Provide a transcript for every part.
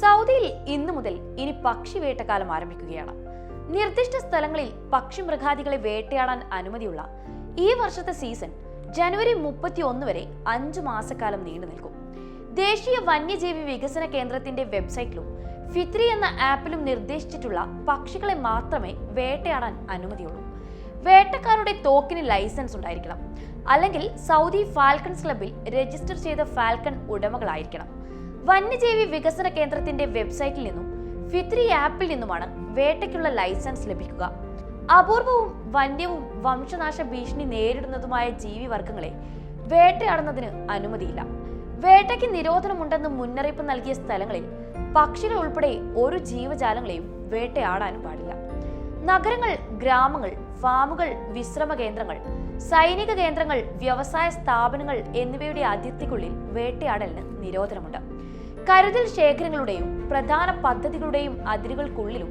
സൗദിയിൽ ഇന്നു മുതൽ ഇനി പക്ഷി വേട്ടക്കാലം ആരംഭിക്കുകയാണ്. നിർദ്ദിഷ്ട സ്ഥലങ്ങളിൽ പക്ഷി മൃഗാദികളെ വേട്ടയാടാൻ അനുമതിയുള്ള ഈ വർഷത്തെ സീസൺ ജനുവരി മുപ്പത്തി ഒന്ന് വരെ അഞ്ചു മാസക്കാലം നീണ്ടു നിൽക്കും. ദേശീയ വന്യജീവി വികസന കേന്ദ്രത്തിന്റെ വെബ്സൈറ്റിലും ഫിത്രി എന്ന ആപ്പിലും നിർദ്ദേശിച്ചിട്ടുള്ള പക്ഷികളെ മാത്രമേ വേട്ടയാടാൻ അനുമതിയുള്ളൂ. വേട്ടക്കാരുടെ തോക്കിന് ലൈസൻസ് ഉണ്ടായിരിക്കണം. അല്ലെങ്കിൽ സൗദി ഫാൽക്കൺസ് ക്ലബിൽ രജിസ്റ്റർ ചെയ്ത ഫാൽക്കൺ ഉടമകളായിരിക്കണം. വന്യജീവി വികസന കേന്ദ്രത്തിന്റെ വെബ്സൈറ്റിൽ നിന്നും ഫിത്രി ആപ്പിൽ നിന്നുമാണ് വേട്ടയ്ക്കുള്ള ലൈസൻസ് ലഭിക്കുക. അപൂർവവും വന്യവും വംശനാശ ഭീഷണി നേരിടുന്നതുമായ ജീവിവർഗങ്ങളെ വേട്ടയാടുന്നതിന് അനുമതിയില്ല. വേട്ടയ്ക്ക് നിരോധനമുണ്ടെന്ന് മുന്നറിയിപ്പ് നൽകിയ സ്ഥലങ്ങളിൽ പക്ഷികൾ ഉൾപ്പെടെ ഒരു ജീവജാലങ്ങളെയും വേട്ടയാടാനും പാടില്ല. നഗരങ്ങൾ ഗ്രാമങ്ങൾ ഫാമുകൾ വിശ്രമ കേന്ദ്രങ്ങൾ സൈനിക കേന്ദ്രങ്ങൾ വ്യവസായ സ്ഥാപനങ്ങൾ എന്നിവയുടെ അതിർത്തിക്കുള്ളിൽ വേട്ടയാടലിന് നിരോധനമുണ്ട്. കരുതൽ ശേഖരങ്ങളുടെയും പ്രധാന പദ്ധതികളുടെയും അതിരുകൾക്കുള്ളിലും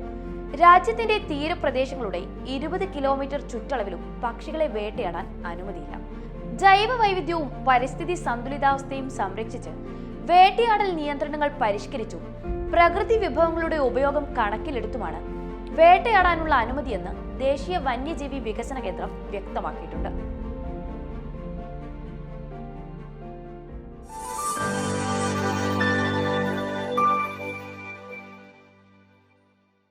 രാജ്യത്തിന്റെ തീരപ്രദേശങ്ങളുടെ ഇരുപത് കിലോമീറ്റർ ചുറ്റളവിലും പക്ഷികളെ വേട്ടയാടാൻ അനുമതിയില്ല. ജൈവ വൈവിധ്യവും പരിസ്ഥിതി സന്തുലിതാവസ്ഥയും സംരക്ഷിച്ച് വേട്ടയാടൽ നിയന്ത്രണങ്ങൾ പരിഷ്കരിച്ചും പ്രകൃതി വിഭവങ്ങളുടെ ഉപയോഗം കണക്കിലെടുത്തുമാണ് വേട്ടയാടാനുള്ള അനുമതിയെന്ന് ദേശീയ വന്യജീവി വികസന കേന്ദ്രം വ്യക്തമാക്കിയിട്ടുണ്ട്.